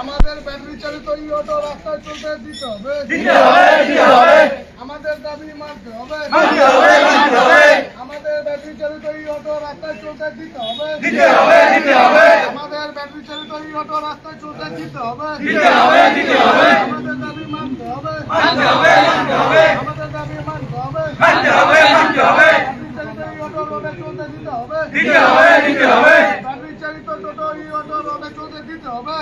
আমাদের ব্যাটারি চালিত ই অটো রাস্তায় চলতে দিতে হবে। আমাদের দাবি মানতে হবে। আমাদের ব্যাটারি চালিত ই অটো রাস্তায় চলতে দিতে হবে। আমাদের ব্যাটারি চালিত ই অটো রাস্তায় চলতে দিতে হবে। আমাদের দাবি মানতে হবে। আমাদের দাবি মানতে হবে। ব্যাটারি চালিত ই অটো রোডে চলতে দিতে হবে। ব্যাটারি চালিত টোটো ই অটো রোডে চলতে দিতে হবে।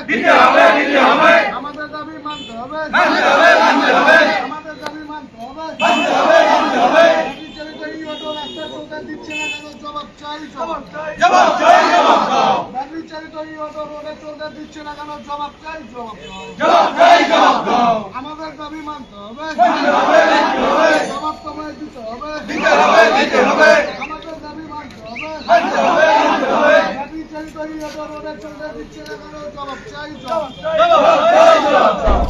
আমাদের দাবি মানতে হবে। আমাদের দাবি মানতে হবে। ব্যাটারি চালিত ই অটো রাস্তায় চলতে দিচ্ছে না কেন? জবাব চাই জবাব চাই। ব্যাটারি চালিত ই অটো রোডে চলতে দিচ্ছে না কেন? জবাব চাই জবাব চাই। আমাদের দাবি মানতে হবে। জবাব তোমায় দিতে হবে। আমাদের দাবি মানতে হবে।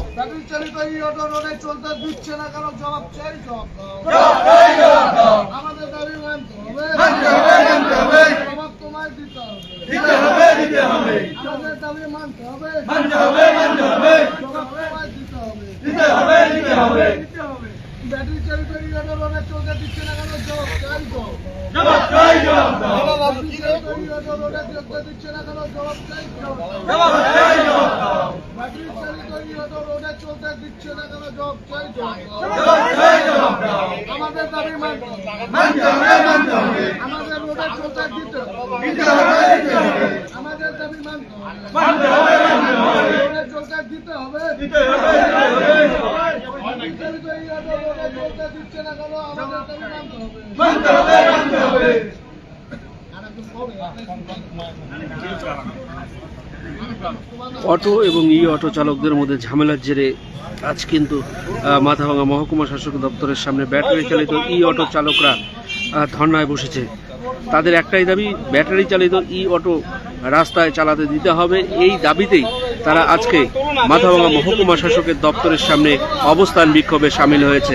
ব্যাটারি চালিত ই অটো রোডে চলতে দিচ্ছে না কেন জবাব চাই জবাব দাও। আমাদের দাবি মানতে হবে। জবাব তোমায় দিতে হবে। আমাদের দাবি মানতে হবে। জবাব তোমায় দিতে হবে ব্যাটারি চালিত ই অটো রোডে চলতে দিচ্ছে না কেন জবাব চাই জবাব ব্যাটারি চালিত ই অটো চলতে দিচ্ছে না কেন জবাব চাই ব্যাটারি চালিত অটো রোডে চলতে দিচ্ছে না কেন জবাব চাই আমাদের দাবি মানতে হবে আমাদের রোডে চলতে দিতে হবে আমাদের দাবি মানতে হবে রোডে চলতে দিতে হবে না কেন আমাদের দাবি মানতে হবে। অটো এবং ই অটো চালকদের মধ্যে ঝামেলার জেরে আজ কিন্তু মাথাভাঙা মহকুমা শাসক দপ্তরের সামনে ব্যাটারি চালিত ই অটো চালকরা ধর্নায় বসেছে। তাদের একটাই দাবি, ব্যাটারি চালিত ই অটো রাস্তায় চালাতে দিতে হবে। এই দাবিতেই তারা আজকে মাথাভাঙা মহকুমা শাসকের দপ্তরের সামনে অবস্থান বিক্ষোভে সামিল হয়েছে।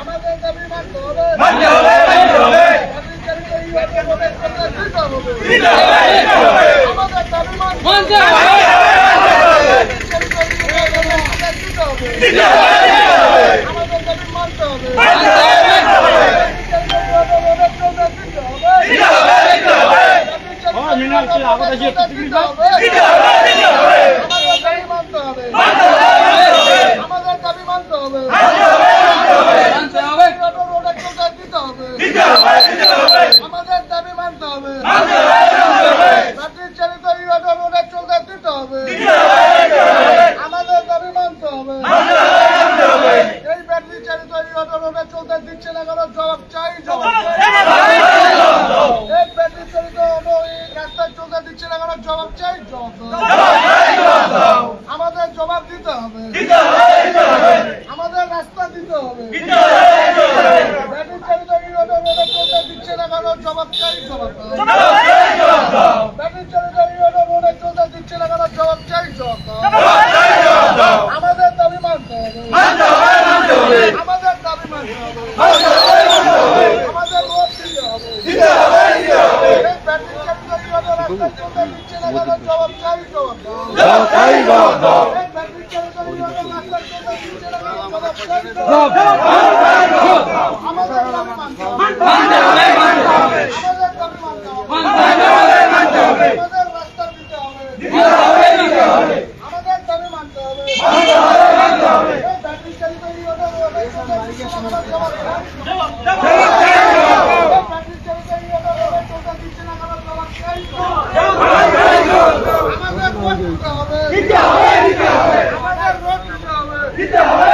মানতে হবে ব্যাটারি চালিত ই অটো রোডে চলতে দিতে হবে আমাদের দাবি মানতে হবে ব্যাটারি চালিত ই অটো রোডে চলতে দিতে হবে আমাদের দাবি মানতে হবে ব্যাটারি চালিত ই অটো রোডে চলতে দিতে হবে ব্যাটারি চালিত ই অটো রোডে চলতে দিতে হবে আমাদের দাবি মানতে হবে আমাদের দাবি মানতে হবে অটো রোডে চলতে দিতে হবে আমাদের দাবি মানতে হবে ব্যাটারি চালিত ই অটো রোডে চলতে দিতে হবে আমাদের দাবি মানতে হবে এই ব্যাটারি চালিত ই অটো রোডে চলতে দিচ্ছে না কেন জবাব চাই জবাব চাই এই ব্যাটারি চালিত অটো এই রাস্তায় চলতে দিচ্ছে না কেন জবাব চাই জবাব দাও। আমাদের জবাব দিতে হবে। আমাদের রাস্তা দিতে হবে। দিচ্ছে না জবাব চাই জবাব দাও। চালিত রোডে চলতে দিচ্ছে না কেন জবাব জবাব আমাদের দাবি মানতে হবে। আমাদের দাবি মানতে হবে। আমাদের রোড দিতে হবে। এই চালিত দিচ্ছে না জবাব আমাদের রাস্তা দিতে হবে আমাদের দাবি মানতে হবে এই ব্যাটারি চালিত ই অটো রোডে চলতে দিচ্ছে না কেন জবাব চাই এই ব্যাটারি চালিত ই অটো রোডে চলতে দিচ্ছে না কেন জবাব চাই আমাদের রোড দিতে হবে আমাদের রোড দিতে হবে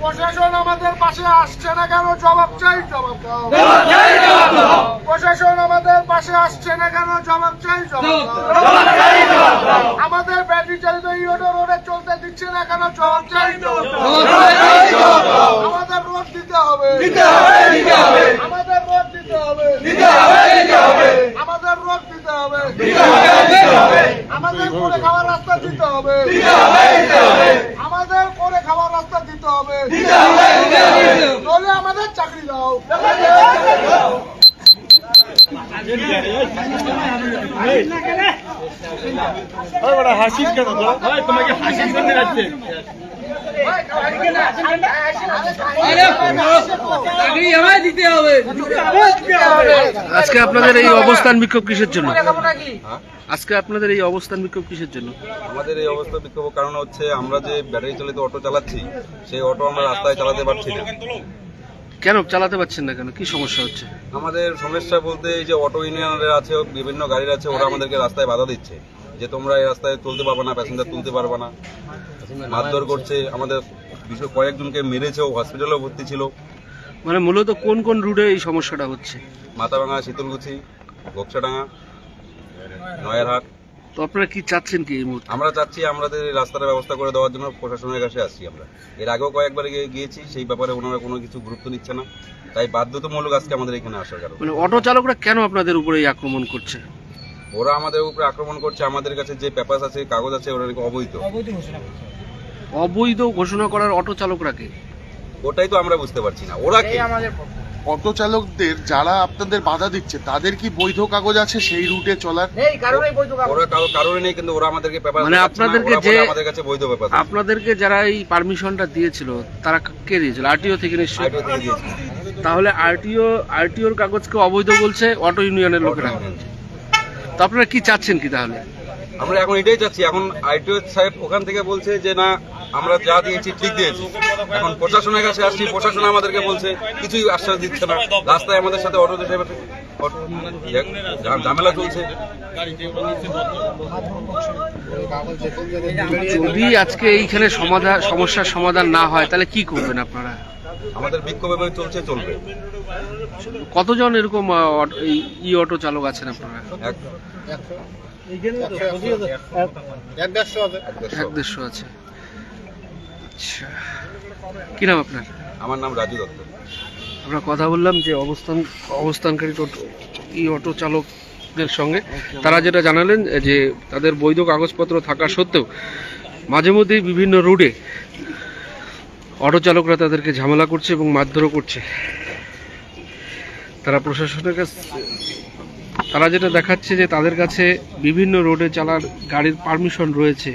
প্রশাসন আমাদের পাশে আসছে না কেন? জবাব চাই জবাব দাও। প্রশাসন আমাদের পাশে আসছে না কেন? জবাব চাই জবাব দাও। আমাদের ব্যাটারি চালিত ইউটো রোডে চলতে দিচ্ছে না কেন? জবাব চাই জবাব দাও। আমাদের রোড দিতে হবে। আমাদের রোড দিতে হবে। আমাদের রোড দিতে হবে। আমাদের করে খাওয়ার রাস্তা দিতে হবে আমাদের করে খাওয়ার রাস্তা দিতে হবে নইলে আমাদের চাকরি দাও আজকে আপনাদের এই অবস্থান বিক্ষোভ কিসের জন্য? আজকে আপনাদের এই অবস্থান বিক্ষোভ কিসের জন্য? আমাদের এই অবস্থা বিক্ষোভ কারণ হচ্ছে আমরা যে ব্যাটারি চালিত অটো চালাচ্ছি সেই অটো আমরা রাস্তায় চালাতে পারছি না। কেন? চালাতে পারছেন না কেন? কি সমস্যা হচ্ছে? আমাদের সমস্যা বলতে এই যে অটো ইউনিয়নের আছে বিভিন্ন গাড়ির আছে ওরা আমাদেরকে রাস্তায় বাধা দিচ্ছে। যে তোমরা এই রাস্তায় চলতে পারবে না প্যাসেঞ্জার তুলতে পারবে না। মারধর করছে আমাদের বিশেষ কয়েকজনকে মেরেছেও হসপিটালেও ভর্তি ছিল। মানে মূলত কোন কোন রুটে এই সমস্যাটা হচ্ছে? মাথাভাঙা শীতলকুচি গোকসাডাঙ্গা নয়ারহাট। তো আপনারা কি চাচ্ছেন কি এই মুহূর্তে? আমরা চাচ্ছি আমাদের এই রাস্তার ব্যবস্থা করে দেওয়ার জন্য প্রশাসনের কাছে আসছি আমরা। এর আগেও কয়েকবার গিয়ে- গিয়েছি সেই ব্যাপারে ওনারা কোনো কিছু গুরুত্ব নিচ্ছে না। তাই বাধ্যতামূলক আজকে আমাদের এখানে আসার কারণ। মানে অটো চালকরা কেন আপনাদের উপরে এই আক্রমণ করছে? ওরা আমাদের উপরে আক্রমণ করছে আমাদের কাছে যে পেপার আছে কাগজ আছে ওরা নাকি অবৈধ। অবৈধ ঘোষণা করার অটো চালকরাকে? ওটাই তো আমরা বুঝতে পারছি না। ওরা কি? অটো চালকদের যারা আপনাদের বাধা দিচ্ছে তাদের কি বৈধ কাগজ আছে সেই রুটে চলার? ওরা কারো- কারোরই নেই কিন্তু ওরা আমাদেরকে পেপার মানে আপনাদেরকে যে- আমাদের কাছে বৈধ পেপার আপনাদেরকে যারা এই পারমিশনটা দিয়েছিল তারা কে দিয়েছিল? আরটিও থেকে নিশ্চয়ই? তাহলে আরটিও আরটিওর কাগজকে অবৈধ বলছে অটো ইউনিয়নের লোকেরা। তো আপনারা কি চাচ্ছেন কি তাহলে? আমরা এখন এটাই চাচ্ছি। এখন আইটিও সাহেব ওখান থেকে বলছে যে না আমরা যা দিয়েছি ঠিক দিয়েছি। এখন প্রশাসনের কাছে আসছি প্রশাসন আমাদেরকে বলছে কিছুই আশ্বাস দিচ্ছে না। রাস্তায় আমাদের সাথে অটো অটো- ঝা- ঝামেলা চলছে। যদি আজকে এইখানে সমাধান সমস্যার সমাধান না হয় তাহলে কি করবেন আপনারা? আমাদের বিক্ষোভ এভাবে চলছে চলবে। কতজন এরকম ই অটো চালক আছেন আপনারা? এক। এক দেড়শো আছে। আচ্ছা। কি নাম আপনার? আমার নাম রাজু দত্ত। আমরা কথা বললাম যে অবস্থান অবস্থানকারী টোটো ই অটো চালকদের সঙ্গে। তারা যেটা জানালেন যে তাদের বৈধ কাগজপত্র থাকা সত্ত্বেও মাঝে মধ্যেই বিভিন্ন রুটে অটো চালকরা তাদেরকে ঝামেলা করছে এবং মারধরও করছে। তারা প্রশাসনের কাছে তারা যেটা দেখাচ্ছে যে তাদের কাছে বিভিন্ন রোডে চালার গাড়ির পারমিশন রয়েছে।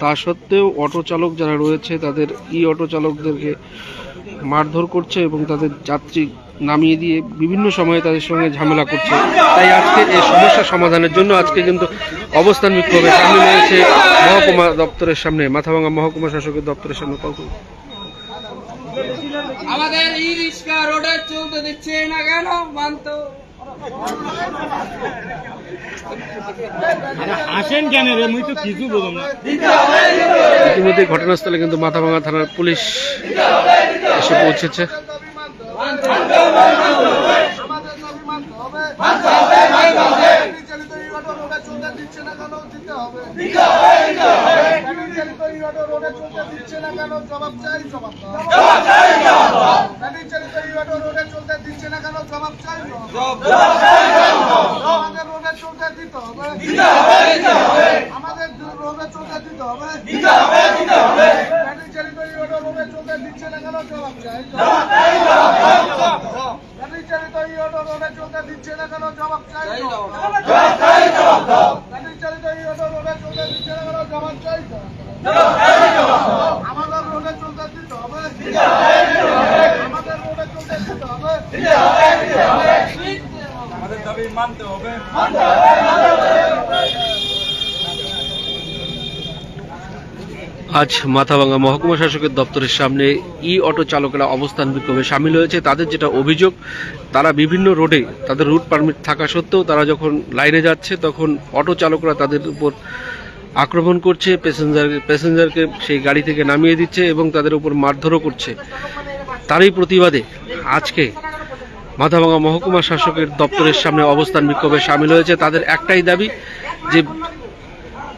তা সত্ত্বেও অটো চালক যারা রয়েছে, তাদের ই অটো চালকদেরকে মারধর করছে এবং তাদের যাত্রী নামিয়ে দিয়ে বিভিন্ন সময়ে তাদের সঙ্গে ঝামেলা করছে। তাই আজকে এই সমস্যা সমাধানের জন্য আজকে কিন্তু অবস্থান বিক্ষোভে সামিল হয়েছে মহকুমা দপ্তরের সামনে মাথাভাঙা মহকুমা শাসকের দপ্তরের সামনে। কখন আমাদের ই রিক্সা রোডে চলতে দিচ্ছে না কেন? মানত। আসেন কেন রে? মুই তো কিছু বললাম না। ইতিমধ্যে ঘটনাস্থলে কিন্তু মাথাভাঙা থানার পুলিশ এসে পৌঁছেছে। আমাদের দাবি মানতে হবে ব্যাটারি চালিত ইউটো রোডে চলতে দিচ্ছে না কেন? দিতে হবে ব্যাটারি চালিত ইউটো রোডে চলতে দিচ্ছে না কেন জবাব চাই। জবাব দাও ব্যাটারি চালিত ইউটো রোডে চলতে দিচ্ছে না কেন জবাব চাই, জবাব দাও আমাদের রোডে চলতে দিতে হবে আমাদের রোডে চলতে দিতে হবে ব্যাটারি চালিত ইউটো রোডে চলতে দিচ্ছে না কেন জবাব চাই। জবাব গাড়ি চালিত অটো চলতে দিচ্ছে না কেন? জবাব চাই গাড়ি চালিত রোডে চলতে দিচ্ছে না কেন? জবাব চাই আমাদের রোডে চলতে দিতে হবে। আমাদের রোডে চলতে দিতে হবে। আজ মাথাভাঙ্গা মহকুমা শাসকের দপ্তরের সামনে ই অটো চালকেরা অবস্থান বিক্ষোভে সামিল হয়েছে। তাদের যেটা অভিযোগ, তারা বিভিন্ন রোডে তাদের রুট পারমিট থাকা সত্ত্বেও তারা যখন লাইনে যাচ্ছে, তখন অটো চালকরা তাদের উপর আক্রমণ করছে, প্যাসেঞ্জার, প্যাসেঞ্জারকে সেই গাড়ি থেকে নামিয়ে দিচ্ছে এবং তাদের উপর মারধরও করছে। তারই প্রতিবাদে আজকে মাথাভাঙা মহকুমা শাসকের দপ্তরের সামনে অবস্থান বিক্ষোভে সামিল হয়েছে। তাদের একটাই দাবি যে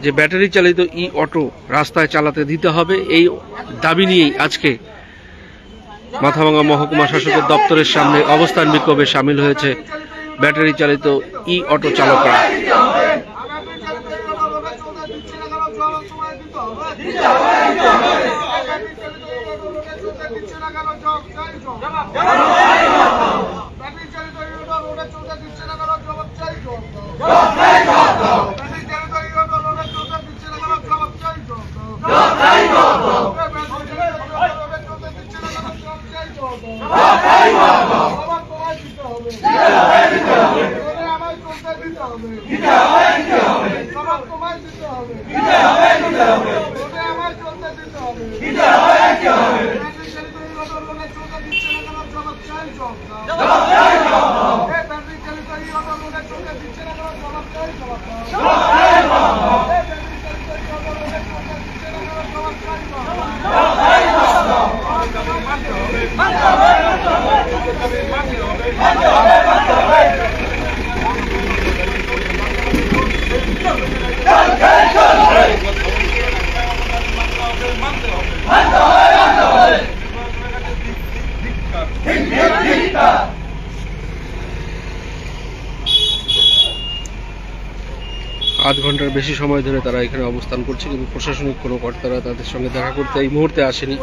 যে ব্যাটারি চালিত ই অটো রাস্তায় চালাতে দিতে হবে, এই দাবি নিয়েই আজকে মাথাভাঙ্গা মহকুমা শাসকের দপ্তরের সামনে অবস্থান বিক্ষোভে সামিল হয়েছে ব্যাটারি চালিত ই অটো চালকরা। চলতে দিতে হবে সবার তোমায় দিতে হবে ওটা আমায় চলতে দিতে হবে ব্যাটারি চালিত এই অটোর লোকে চলতে দিচ্ছে না কেন জবাব চাই জবাব দাও। এই ব্যাটারি চালিত এই অটোর লোকে চলতে দিচ্ছে না কেন জবাব চাই জবাব দাও। এই ব্যাটারি চালিত এই অটোর লোকে চলতে দিচ্ছে না কেন জবাব চাই জবাব দাও। আধ ঘণ্টার বেশি সময় ধরে তারা এখানে অবস্থান করছে, কিন্তু প্রশাসনিক কোনো কর্তারা তাদের সঙ্গে দেখা করতে এই মুহূর্তে আসেনি।